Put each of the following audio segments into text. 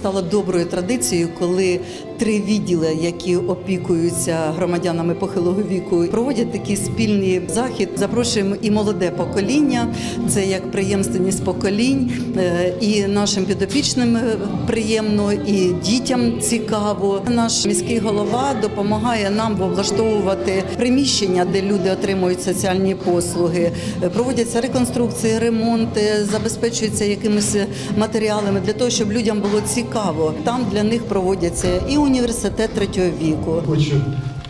стало доброю традицією, коли три відділи, які опікуються громадянами похилого віку, проводять такий спільний захід. Запрошуємо і молоде покоління. Це як преємственність поколінь, е, і нашим підопічним е, приємно, і дітям цікаво. Наш міський голова допомагає нам облаштовувати приміщення, де люди отримують соціальні послуги. Е, Проводяться реконструкції, ремонти, забезпечуються якимись матеріалами для того, щоб людям було цікаво. Там для них проводяться і університет третього віку. Хочу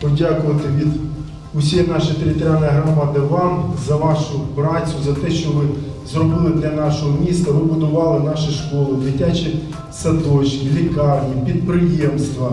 подякувати від усієї нашої територіальної громади вам за вашу працю, за те, що ви зробили для нашого міста. Ви будували наші школи, дитячі садочки, лікарні, підприємства.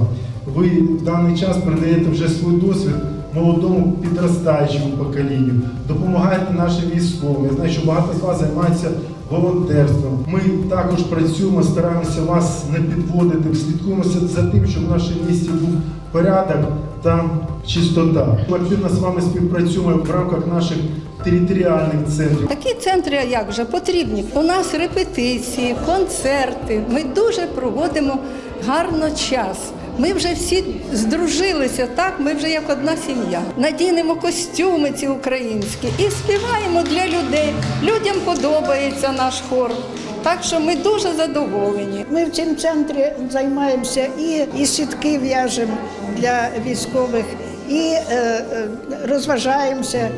Ви в даний час передаєте вже свій досвід молодому підростаючому поколінню, допомагаєте нашим військовим. Я знаю, що багато з вас займається волонтерством. Ми також працюємо, стараємося вас не підводити, слідкуємо за тим, щоб в нашому місті був порядок та чистота. Ми активно з вами співпрацюємо в рамках наших територіальних центрів. Такі центри, як же потрібні. У нас репетиції, концерти. Ми дуже проводимо гарно час. Ми вже всі здружилися, так ми вже як одна сім'я. Надінемо костюми ці українські і співаємо для людей. Людям подобається наш хор. Так що ми дуже задоволені. Ми в цьому центрі займаємося і, і сітки в'яжемо для військових, і е, е, розважаємося,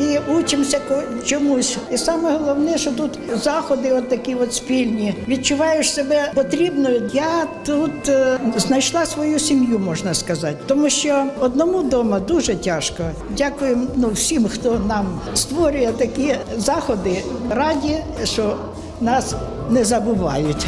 і учимося чомусь. І саме головне, що тут заходи от такі от спільні. Відчуваєш себе потрібною. Я тут е, знайшла свою сім'ю, можна сказати, тому що одному вдома дуже тяжко. Дякую ну, всім, хто нам створює такі заходи. Раді, що нас не забувають.